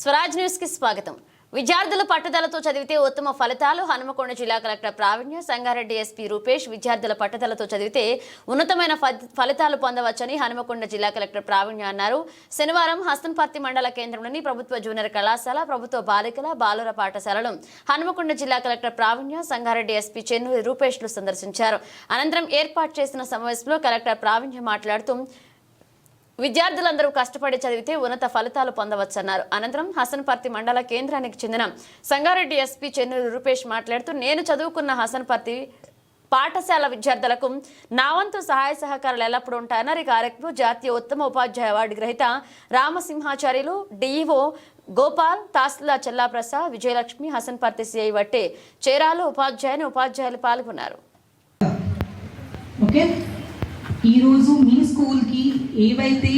స్వరాజ్ న్యూస్కి స్వాగతం. విద్యార్థులు పట్టుదలతో చదివితే ఉత్తమ ఫలితాలు హనుమకొండ జిల్లా కలెక్టర్ ప్రావీణ్య సంగారెడ్డి ఎస్పీ రూపేష్ విద్యార్థుల పట్టుదలతో చదివితే ఉన్నతమైన ఫలితాలు పొందవచ్చని హనుమకొండ జిల్లా కలెక్టర్ ప్రావీణ్య అన్నారు. శనివారం హస్తన్పర్తి మండల కేంద్రంలోని ప్రభుత్వ జూనియర్ కళాశాల ప్రభుత్వ బాలికల బాలుర పాఠశాలలో హనుమకొండ జిల్లా కలెక్టర్ ప్రావీణ్య సంగారెడ్డి ఎస్పీ చెన్నూరి రూపేష్లు సందర్శించారు. అనంతరం ఏర్పాటు చేసిన సమావేశంలో కలెక్టర్ ప్రావీణ్య మాట్లాడుతూ విద్యార్థులందరూ కష్టపడి చదివితే ఉన్నత ఫలితాలు పొందవచ్చన్నారు. అనంతరం హసన్పర్తి మండల కేంద్రానికి చెందిన సంగారెడ్డి ఎస్పీ చెన్నూరు రూపేష్ మాట్లాడుతూ నేను చదువుకున్న హసన్పర్తి పాఠశాల విద్యార్థులకు నా వంతు సహాయ సహకారాలు ఎల్లప్పుడూ ఉంటాయన్నారు. ఈ కార్యక్రమం జాతీయ ఉత్తమ ఉపాధ్యాయ అవార్డు గ్రహీత రామసింహాచార్యులు డిఈఓ గోపాల్ తహసీల్దార్ చెల్లాప్రసాద్ విజయలక్ష్మి హసన్పర్తి సిఐ వట్టే చేరాలు ఉపాధ్యాయుని ఉపాధ్యాయులు పాల్గొన్నారు. ఓకే. ఈరోజు మీ స్కూల్కి ఏవైతే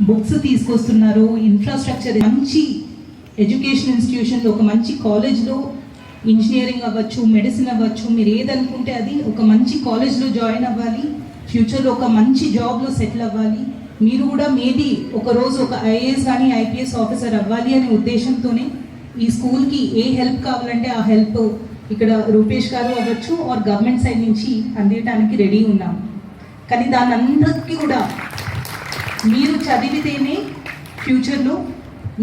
బుక్స్ తీసుకొస్తున్నారో ఇన్ఫ్రాస్ట్రక్చర్ మంచి ఎడ్యుకేషన్ ఇన్స్టిట్యూషన్లో ఒక మంచి కాలేజ్లో ఇంజనీరింగ్ అవ్వచ్చు మెడిసిన్ అవ్వచ్చు మీరు ఏదనుకుంటే అది ఒక మంచి కాలేజ్లో జాయిన్ అవ్వాలి ఫ్యూచర్లో ఒక మంచి జాబ్లో సెటిల్ అవ్వాలి మీరు కూడా మేబీ ఒక రోజు ఒక ఐఏఎస్ కానీ ఐపీఎస్ ఆఫీసర్ అవ్వాలి అనే ఉద్దేశంతోనే ఈ స్కూల్కి ఏ హెల్ప్ కావాలంటే ఆ హెల్ప్ ఇక్కడ రూపేష్ గారు అవ్వచ్చు ఆర్ గవర్నమెంట్ సైడ్ నుంచి అందించడానికి రెడీ ఉన్నాం. కానీ దాని అందరికీ కూడా మీరు చదివితేనే ఫ్యూచర్లో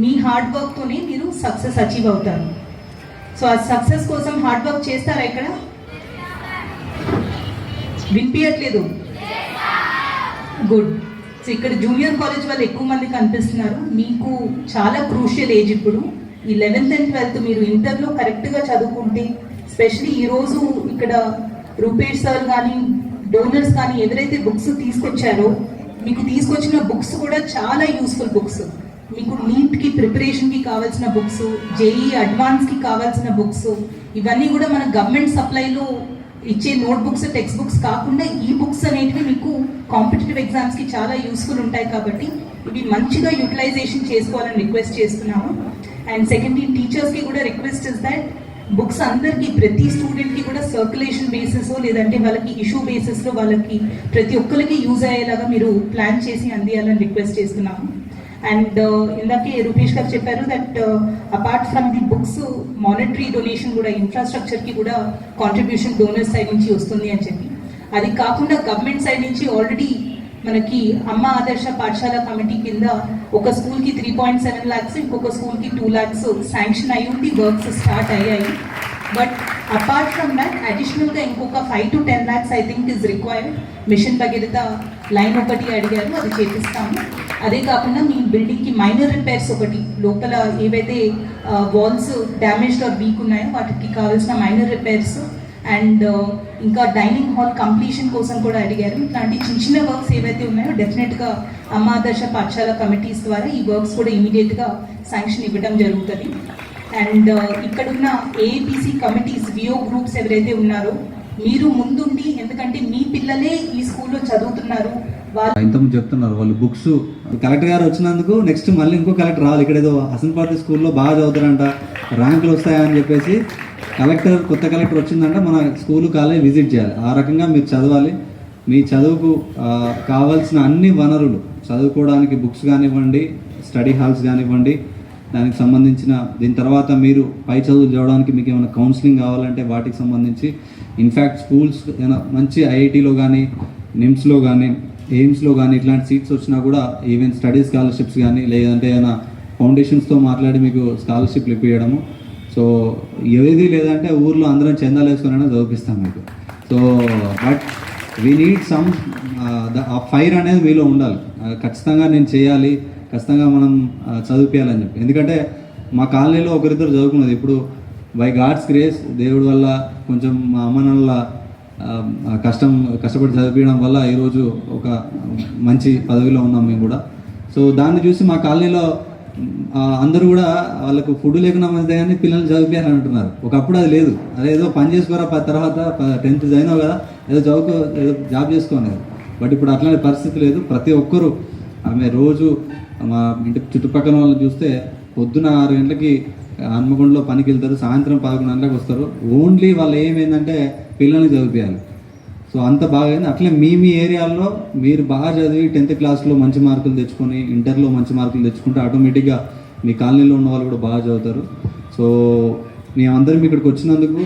మీ హార్డ్ వర్క్తోనే మీరు సక్సెస్ అచీవ్ అవుతారు. సో ఆ సక్సెస్ కోసం హార్డ్ వర్క్ చేస్తారా ఇక్కడ? వినిపించట్లేదు గుడ్. సో ఇక్కడ జూనియర్ కాలేజ్ వాళ్ళు ఎక్కువ మంది కనిపిస్తున్నారు. మీకు చాలా క్రూషియల్ ఏజ్ ఇప్పుడు. ఈ లెవెన్త్ అండ్ ట్వెల్త్ మీరు ఇంటర్లో కరెక్ట్గా చదువుకుంటే స్పెషలీ ఈరోజు ఇక్కడ రూపేష్ సార్ కానీ డోనర్స్ కానీ ఎవరైతే బుక్స్ తీసుకొచ్చారో మీకు తీసుకొచ్చిన బుక్స్ కూడా చాలా యూస్ఫుల్ బుక్స్ మీకు నీట్కి ప్రిపరేషన్కి కావాల్సిన బుక్స్ జేఈ అడ్వాన్స్కి కావాల్సిన బుక్స్ ఇవన్నీ కూడా మన గవర్నమెంట్ సప్లైలో ఇచ్చే నోట్ బుక్స్ టెక్స్ట్ బుక్స్ కాకుండా ఈ బుక్స్ అనేటివి మీకు కాంపిటేటివ్ ఎగ్జామ్స్కి చాలా యూస్ఫుల్ ఉంటాయి కాబట్టి ఇవి మంచిగా యూటిలైజేషన్ చేసుకోవాలని రిక్వెస్ట్ చేస్తున్నాము. అండ్ సెకండ్లీ టీచర్స్కి కూడా రిక్వెస్ట్ ఇస్ దట్ బుక్స్ అందరికి ప్రతి స్టూడెంట్కి కూడా సర్క్యులేషన్ బేసిస్ లేదంటే వాళ్ళకి ఇష్యూ బేసిస్లో వాళ్ళకి ప్రతి ఒక్కరికి యూజ్ అయ్యేలాగా మీరు ప్లాన్ చేసి అందియాలని రిక్వెస్ట్ చేస్తున్నాము. అండ్ uh, ఇందాకే రూపేష్ గారు చెప్పారు that apart from the books monetary donation కూడా ఇన్ఫ్రాస్ట్రక్చర్కి కూడా కాంట్రిబ్యూషన్ డోనర్ సైడ్ నుంచి వస్తుంది అని చెప్పి. అది కాకుండా గవర్నమెంట్ సైడ్ నుంచి ఆల్రెడీ మనకి అమ్మ ఆదర్శ పాఠశాల కమిటీ కింద ఒక స్కూల్కి త్రీ పాయింట్ సెవెన్ ల్యాక్స్ ఇంకొక స్కూల్కి టూ ల్యాక్స్ శాంక్షన్ అయ్యి ఉంది వర్క్స్ స్టార్ట్ అయ్యాయి. బట్ అపార్ట్ ఫ్రమ్ దాట్ అడిషనల్గా ఇంకొక five to ten lakhs I think is required mission Bhagiratha line ఒకటి అడిగారు అది చేపిస్తాము. అదే కాకుండా మీ బిల్డింగ్కి మైనర్ రిపేర్స్ ఒకటి లోపల ఏవైతే వాల్స్ డ్యామేజ్డ్ ఆర్ వీక్ ఉన్నాయో వాటికి కావాల్సిన మైనర్ రిపేర్స్ అండ్ ఇంకా డైనింగ్ హాల్ కంప్లీషన్ కోసం కూడా అడిగారు. ఇట్లాంటి చిన్న చిన్న వర్క్స్ ఏవైతే ఉన్నాయో డెఫినెట్గా అమ్మాదర్శ పాఠశాల కమిటీస్ ద్వారా ఈ వర్క్స్ కూడా ఇమీడియట్గా శాంక్షన్ ఇవ్వడం జరుగుతుంది. అండ్ ఇక్కడున్న ఏపీసీ కమిటీస్ వియో గ్రూప్స్ ఎవరైతే ఉన్నారో మీరు ముందుండి ఎందుకంటే మీ పిల్లలే ఈ స్కూల్లో చదువుతున్నారు. వాళ్ళు ఇంతకుముందు చెప్తున్నారు వాళ్ళు బుక్స్. కలెక్టర్ గారు వచ్చినందుకు నెక్స్ట్ మళ్ళీ ఇంకో కలెక్టర్ రావాలి. ఇక్కడ ఏదో హసన్పాటి స్కూల్లో బాగా చదువుతారంట. ర్యాంకులు వస్తాయని చెప్పేసి కలెక్టర్ కొత్త కలెక్టర్ వచ్చిందంటే మన స్కూల్ కాలేజ్ విజిట్ చేయాలి. ఆ రకంగా మీరు చదవాలి. మీ చదువుకు కావాల్సిన అన్ని వనరులు చదువుకోవడానికి బుక్స్ కానివ్వండి స్టడీ హాల్స్ కానివ్వండి దానికి సంబంధించిన దీని తర్వాత మీరు పై చదువులు చదవడానికి మీకు ఏమైనా కౌన్సిలింగ్ కావాలంటే వాటికి సంబంధించి ఇన్ఫ్యాక్ట్ స్కూల్స్ ఏమైనా మంచి ఐఐటిలో కానీ నిమ్స్లో కానీ ఎయిమ్స్లో కానీ ఇట్లాంటి సీట్స్ వచ్చినా కూడా ఈవెన్ స్టడీ స్కాలర్షిప్స్ కానీ లేదంటే ఏమైనా ఫౌండేషన్స్తో మాట్లాడి మీకు స్కాలర్షిప్లు ఇప్పించడము సో ఏది లేదంటే ఊర్లో అందరం చందాలు వేసుకునైనా చదివిస్తాం మీకు. So but we need some ఆ ఫైర్ అనేది మీలో ఉండాలి. ఖచ్చితంగా నేను చేయాలి ఖచ్చితంగా మనం ఆ, చదివించాలని చెప్పి. ఎందుకంటే మా కాలనీలో ఒకరిద్దరు చదువుకున్నది. ఇప్పుడు బై గాడ్స్ గ్రేస్ దేవుడి వల్ల కొంచెం మా అమ్మ నాన్నల కష్టం కష్టపడి చదివించడం వల్ల ఈరోజు ఒక మంచి పదవిలో ఉన్నాం మేము కూడా. సో దాన్ని చూసి మా కాలనీలో అందరూ కూడా వాళ్ళకు ఫుడ్ లేకుండా మంచిదే కానీ పిల్లల్ని చదివించాలని అంటున్నారు. ఒకప్పుడు అది లేదు. అదే ఏదో పని చేసుకోరా తర్వాత టెన్త్ చదివినావు కదా ఏదో చదువుకో ఏదో జాబ్ చేసుకోలేదు బట్ ఇప్పుడు అట్లాంటి పరిస్థితి లేదు. ప్రతి ఒక్కరూ ఆమె రోజు మా ఇంటి చుట్టుపక్కల వాళ్ళని చూస్తే పొద్దున ఆరు గంటలకి హన్మకొండలో పనికి వెళ్తారు సాయంత్రం పదకొండు గంటలకు వస్తారు. ఓన్లీ వాళ్ళు ఏమైందంటే పిల్లల్ని చదివించాలి సో అంత బాగా అయింది అట్లే మీ మీ ఏరియాల్లో మీరు బాగా చదివి టెన్త్ క్లాస్లో మంచి మార్కులు తెచ్చుకొని ఇంటర్లో మంచి మార్కులు తెచ్చుకుంటే ఆటోమేటిక్గా మీ కాలనీలో ఉన్న వాళ్ళు కూడా బాగా చదువుతారు. సో మేమందరం ఇక్కడికి వచ్చినందుకు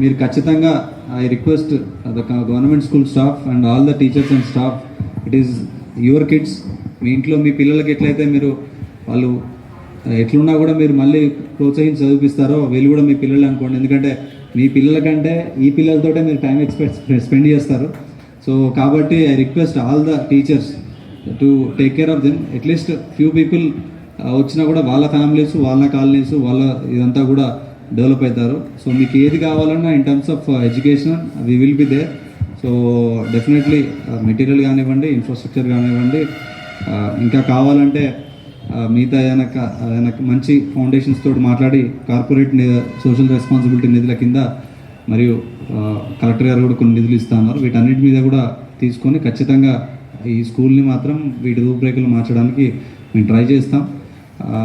మీరు ఖచ్చితంగా I request the government school staff and all the teachers and staff it is your kids మీ ఇంట్లో మీ పిల్లలకి ఎట్లయితే మీరు వాళ్ళు ఎట్లున్నా కూడా మీరు మళ్ళీ ప్రోత్సహించి చదివిస్తారో వీళ్ళు కూడా మీ పిల్లలు అనుకోండి. ఎందుకంటే మీ పిల్లల కంటే ఈ పిల్లలతోటే మీరు టైం ఎక్స్పెక్ట్ స్పెండ్ చేస్తారు. సో కాబట్టి I request all the teachers to take care of them at least few people వచ్చినా కూడా వాళ్ళ ఫ్యామిలీస్ వాళ్ళ కాలనీస్ వాళ్ళ ఇదంతా కూడా డెవలప్ అవుతారు. సో మీకు ఏది కావాలన్నా in terms of education we will be there so definitely material కానివ్వండి ఇన్ఫ్రాస్ట్రక్చర్ కానివ్వండి uh, ఇంకా కావాలంటే మిగతా ఏదైనా క- మంచి ఫౌండేషన్స్ తోటి మాట్లాడి కార్పొరేట్ సోషల్ రెస్పాన్సిబిలిటీ నిధుల కింద మరియు కలెక్టర్ గారు కూడా కొన్ని నిధులు ఇస్తా ఉన్నారు. వీటన్నిటి మీద కూడా తీసుకొని ఖచ్చితంగా ఈ స్కూల్ని మాత్రం వీటి రూపురేఖలు మార్చడానికి మేము ట్రై చేస్తాం.